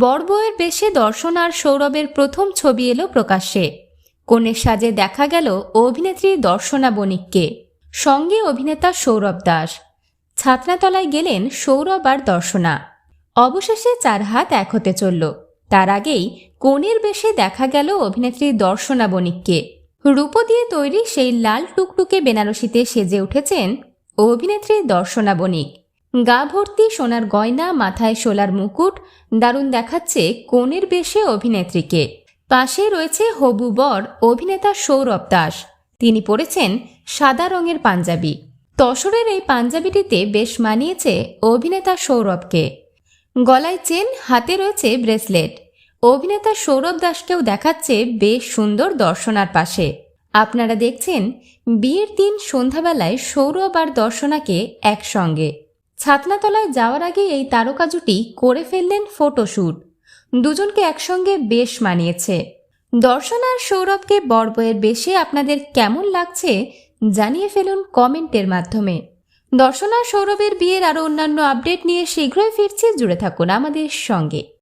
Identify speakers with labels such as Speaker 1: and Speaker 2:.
Speaker 1: বড়বউয়ের বেশে দর্শন আর সৌরভের প্রথম ছবি এলো প্রকাশ্যে। কনের সাজে দেখা গেল অভিনেত্রী দর্শনা বণিককে সঙ্গে অভিনেতা সৌরভ দাস। ছাতনাতলায় গেলেন সৌরভ আর দর্শনা। অবশেষে চার হাত এক হতে চলল। তার আগেই কনের বেশে দেখা গেল অভিনেত্রী দর্শনা বণিককে রূপো দিয়ে তৈরি সেই লাল টুকটুকে বেনারসিতে সেজে উঠেছেন অভিনেত্রী দর্শনা বণিক গা ভর্তি সোনার গয়না, মাথায় শোলার মুকুট, দারুণ দেখাচ্ছে কনের বেশে অভিনেত্রীকে। পাশে রয়েছে হবু বর, অভিনেতা সৌরভ দাস। তিনি পরেছেন সাদা রঙের পাঞ্জাবি। তসরের এই পাঞ্জাবিটিতে বেশ মানিয়েছে অভিনেতা সৌরভকে। গলায় চেন, হাতে রয়েছে ব্রেসলেট। অভিনেতা সৌরভ দাসকেও দেখাচ্ছে বেশ সুন্দর দর্শনার পাশে। আপনারা দেখছেন বিয়ের দিন সন্ধ্যাবেলায় সৌরভ আর দর্শনাকে একসঙ্গে। ছাতনাতলায় যাওয়ার আগে এই তারকা জুটি করে ফেললেন ফটোশ্যুট দুজনকে একসঙ্গে বেশ মানিয়েছে। দর্শন আর সৌরভকে বরবয়ের বেশে আপনাদের কেমন লাগছে জানিয়ে ফেলুন কমেন্টের মাধ্যমে। দর্শনা সৌরভের বিয়ের আরও অন্যান্য আপডেট নিয়ে শীঘ্রই ফিরছি, জুড়ে থাকুন আমাদের সঙ্গে।